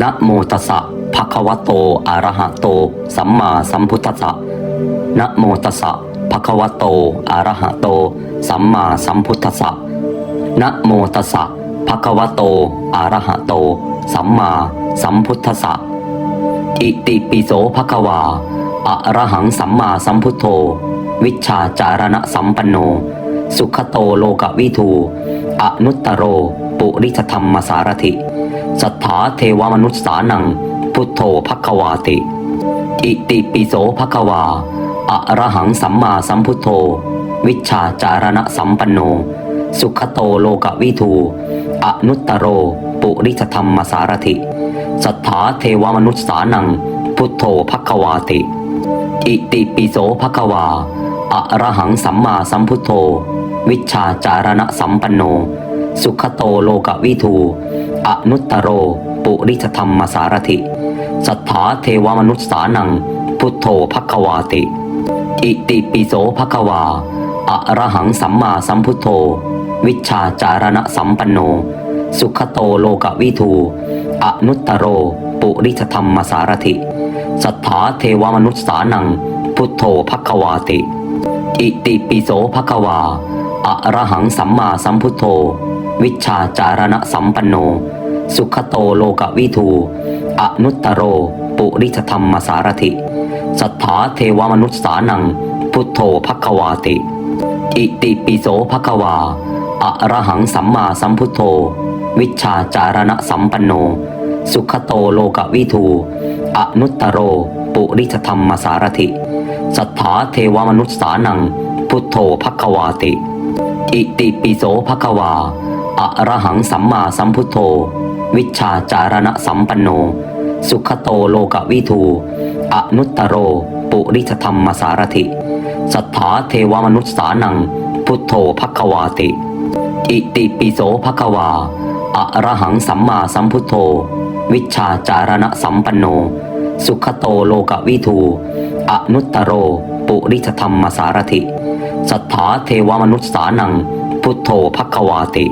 นะโมตัสสะภะคะวะโตอะระหะโต สัมมาสัมพุทธัสสะนะโมตัสสะภะคะวะโตอะระหะโต สัมมาสัมพุทธัสสะนะโมตัสสะภะคะวะโตอะระหะโต สัมมาสัมพุทธัสสะอิติปิโสภะคะวาอะระหังสัมมาสัมพุทโธ วิชชาจารณะสัมปันโน สุขโตโลกวิทูอนุตตโร ปุริสธรรมสารถิ สัทธาเทวมนุษย์สานัง พุทโธภควาติ อิติปิโสภควาอะระหังสัมมาสัมพุทโธ วิชชาจารณะสัมปันโน สุขโตโลกวิทูอนุตตโร ปุริสธรรมสารถิ สัทธาเทวมนุษย์สานัง พุทโธภควาติ อิติปิโสภควาอะระหังสัมมาสัมพุทโธ วิชชาจารณะสัมปันโน สุขโตโลกวิทู อนุตตโร ปุริธรรมสารถิ สัทธาเทวมนุษสานัง พุทโธภควาติ อิติปิโสภควาอะระหังสัมมาสัมพุทโธ วิชชาจารณะสัมปันโน สุขโตโลกวิทูอนุตตโร ปุริธรรมสารถิ สัทธาเทวมนุษสานัง พุทโธภควาติ อิติปิโสภควาอะระหังสัมมาสัมพุทโธ วิชชาจารณะสัมปันโน สุขโตโลกวิทู อนุตตโร ปุริสธรรมสารถิ สัทธาเทวมนุษสานัง พุทโธภควาติ อิติปิโสภควา อะระหังสัมมาสัมพุทโธ วิชชาจารณะสัมปันโน สุขโตโลกวิทู อนุตตโร ปุริสธรรมสารถิ สัทธาเทวมนุษสานัง พุทโธภควาติ อิติปิโสภควา อะระหังสัมมาสัมพุทโธ วิชาจารณะสัมปันโน สุขโตโลกวิทู อนุตตโร ปุริธรรมสารถิ สัทธาเทวมนุษสานัง พุทโธภควาติ อิติปิโสภควา อะระหังสัมมาสัมพุทโธ วิชาจารณะสัมปันโน สุขโตโลกวิทู อนุตตโร ปุริสธรรมสารถิ สัทธาเทวมนุษสานัง พุทโธภควาติ